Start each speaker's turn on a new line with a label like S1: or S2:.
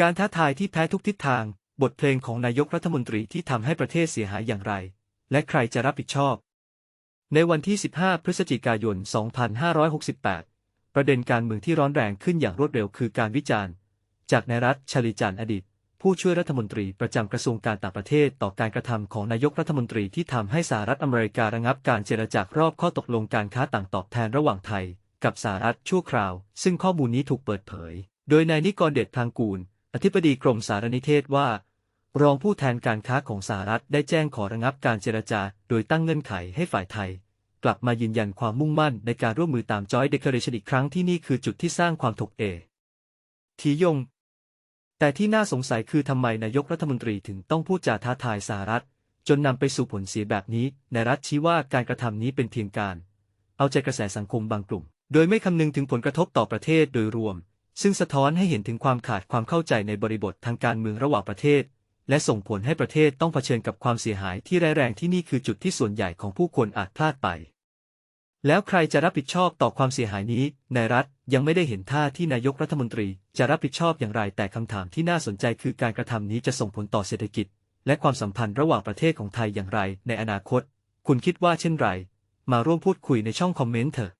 S1: การท้าทายที่แพ้ทุกทิศทาง บทเพลงของนายกรัฐมนตรีที่ทำให้ประเทศเสียหายอย่างไร และใครจะรับผิดชอบ ในวันที่ 15 พฤศจิกายน 2568 ประเด็นการเมืองที่ร้อนแรงขึ้นอย่างรวดเร็วคือการวิจารณ์ จากนายรัฐชลิจันอดีต ผู้ช่วยรัฐมนตรีประจำกระทรวงการต่างประเทศต่อการกระทำของนายกรัฐมนตรีที่ทำให้สหรัฐอเมริการะงับการเจรจารอบข้อตกลงการค้าต่างตอบแทนระหว่างไทย กับสหรัฐชั่วคราว ซึ่งข้อมูลนี้ถูกเปิดเผย โดยนายนิกรเดชพลางกูล อธิบดีกรมสารนิเทศว่า รองผู้แทนการค้าของสหรัฐได้แจ้งขอระงับการเจรจา โดยตั้งเงื่อนไขให้ฝ่ายไทย กลับมายืนยันความมุ่งมั่นในการร่วมมือตามจอยเดคเรชันอีกครั้งที่นี่คือจุดที่สร้างความถกเอทียง แต่ที่น่าสงสัยคือทำไมนายกรัฐมนตรีถึงต้องพูดจาท้าทายสหรัฐ จนนำไปสู่ผลเสียแบบนี้นายรัฐชี้ว่าการกระทำนี้เป็นเพียงการ เอาใจกระแสสังคมบางกลุ่ม โดยไม่คำนึงถึงผลกระทบต่อประเทศโดยรวม ซึ่งสะท้อนให้เห็นถึงความขาดความเข้าใจในบริบททางการเมืองระหว่างประเทศ และส่งผลให้ประเทศต้องเผชิญกับความเสียหายที่ร้ายแรงที่นี่คือจุดที่ส่วนใหญ่ของผู้คนอาจพลาดไป แล้วใครจะรับผิดชอบต่อความเสียหายนี้นายรัฐยังไม่ได้เห็นท่าที่นายกรัฐมนตรี จะรับผิดชอบอย่างไรแต่คำถามที่น่าสนใจคือการกระทำนี้จะส่งผลต่อเศรษฐกิจ และความสัมพันธ์ระหว่างประเทศของไทยอย่างไรในอนาคต คุณคิดว่าเช่นไร มาร่วมพูดคุยในช่องคอมเมนต์เถอะ